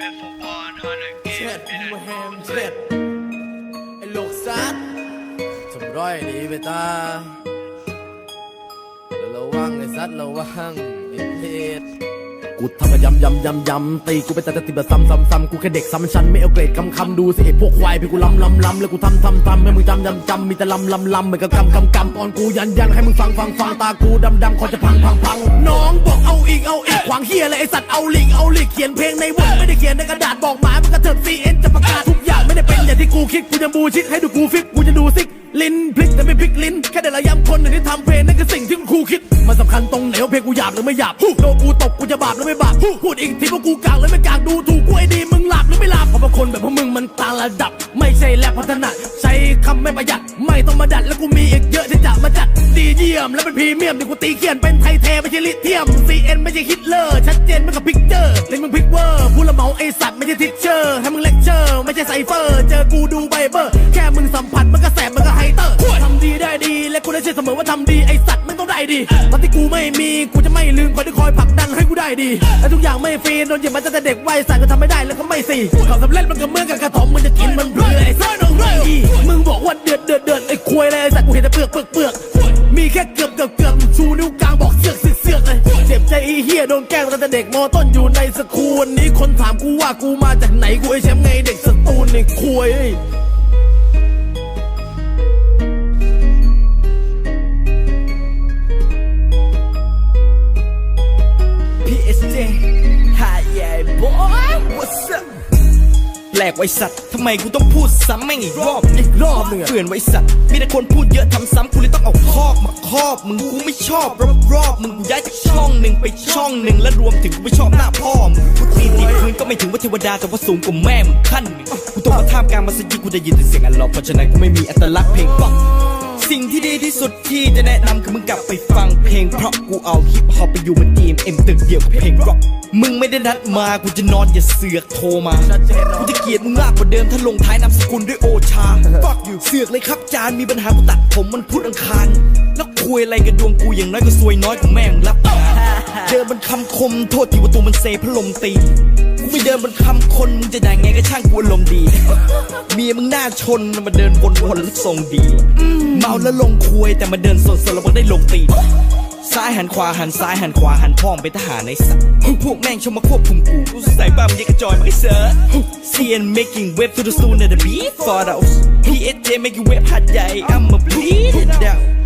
เช็ดมาแฮมเช็ดไอ้ลูกซัดทำร้อยดีไปตาแล้วระวังไอ้ซัดระวังไอ้เพชร กูทำมายำยำยำยำตีกูไปแต่จะติดแบบซ้ำซ้ำซ้ำกูแค่เด็กซ้ำชั้นไม่เอาเกรดคำคำดูสิไอ้พวกควายพี่กูล้ำล้ำล้ำแล้วกูทำทำทำให้มึงจำจำจำมีแต่ล้ำล้ำล้ำเหมือนกับกำกำกำตอนกูยันยันให้มึงฟังฟังฟังตากูดำดำคอจะพังพังพังน้องบอกเอาอีกเอาอีกขวางเฮียอะไรไอสัตว์เอาลิงเอาลิกเขียนเพลงในวงไม่ได้เขียนในกระดาษบอกหมามันกระเถิบซีเอ็นจะประกาศทุกอย่างไม่ได้เป็นอย่างที่กูคิดกูจะบูชิดให้ดูกูฟิกกูจะดูซิก ลิ้นพลิกแต่ไม่พลิกลิ้น แค่ได้ระยำคนหนึ่งที่ทำเพลงนั่นคือสิ่งที่ครูคิด มันสำคัญตรงไหนว่าเพลงกูหยาบหรือไม่หยาบโดนกูตบกูจะบาปหรือไม่บาปพูดอีกทีว่ากูกลางหรือไม่กลางดูถูกกูไอ้ดีมึงหลับหรือไม่หลับเพราะบางคนแบบพวกมึงมันต่างระดับ ไม่ใช่แลบพัฒนาใช้คำไม่ประหยัด ไม่ต้องมาดัดแล้วกูมีอีกเยอะที่จะมาจัดดีเยี่ยมและเป็นพรีเมียมที่กูตีเขียนเป็นไทยแท้ไม่ใช่ลิเทียม CN ไม่ใช่ฮิตเลอร์ชัดเจนไม่กับพิกเจอร์เล่นมึงพิกเวอร์พูดละเมาไอสัตว์ไม่ใช่ทิชเชอร์ให้มึงเลคเชอร์ไม่ใช่ไซเฟอร์ เจอกูดูไบเบอร์ ทำดีไอสัตว์ไมันต้องได้ดีตอนที่กูไม่มีกูจะไม่ลืมคนที่คอยผลักดันให้กูได้ดีและทุกอย่างไม่ฟรีโดนเหยียบมาตั้งแต่เด็กวัยสัตว์ก็ทำไม่ได้แล้วก็ไม่สี่ควาสำเร็จมันก็เมื่อกับกระถมมันจะกินมันเบื่อไอสัตว์มึงบอกว่าเดือดเดือดเดือดไอควยเลยไอสัตว์กูเห็นแต่เปลือกเปลือกเปลือกมีแค่เกือบเกือบเกือบชูนิ้วกลางบอกเสือกเสือกเลยเจ็บใจไอ้เฮียโดนแกล้งตั้งแต่เด็กมอต้นอยู่ในสกูลวันนี้คนถามกูว่ากูมาจากไหนกูไอแชมป์ไงเด็กสตูลในควย แปลกไว้สัตว์ทำไมกูต้องพูดซ้ำแม่งอีกรอบอีกรอบหนึ่งอะเพื่อนไว้สัตว์มีแต่คนพูดเยอะทำซ้ำกูเลยต้องเอาคอกมาครอบ มึงกูไม่ชอบรอบรอบมึงกูย้ายจากช่องหนึ่งไปช่องหนึ่งและรวมถึงกูไม่ชอบหน้าพ่อมึงพูดตีตีพื้นก็ไม่ถึงว่าเทวดาแต่ว่าสูงกว่าแม่มึงขั้นหนึ่งกูต้องมาท่ามกลางมัสยิดกูได้ยินแต่เสียงอัลลอฮ์เพราะฉะนั้นกูไม่มีอัตลักษณ์เพลงป๊อป สิ่งที่ดีที่สุดที่จะแนะนำคือมึงกลับไปฟังเพลง เพราะกูเอาฮิปฮอปไปอยู่บนทีมเอ็มตึกเดียวกับเพลงร็อกมึงไม่ได้นัดมากูจะนอนอย่าเสือกโทรมากูจะเกลียดมึงมากกว่าเดิมถ้าลงท้ายนามสกุลด้วยโอชา fuck you เสือกเลยครับจานมีปัญหากูตัดผมมันพูดอังคารแล้วคุยอะไรกับดวงกูอย่างน้อยก็ซวยน้อยกว่าแม่งรับงาน คมโทษทีว่าตัวมันเซพะลมตีกูไม่เดินบนคำคนมึงจะด่ไงก็ช่างกูอารมณ์ดีเมียมึงหน้าชนมาเดินวนๆแล้วทรงดีเมาแล้วลงคุยแต่มาเดินสดๆแล้วมันได้ลงตีซ้ายหันขวาหันซ้ายหันขวาหันพ่องไปทหารในสัตว์พวกแม่งชมมาควบคุมกูกูใส่บ้ามยังกระจอยมาให้เสิร์ CN making web to the soon at the beat for those PSJ making web หัดใหญ่ I'm a bleed it down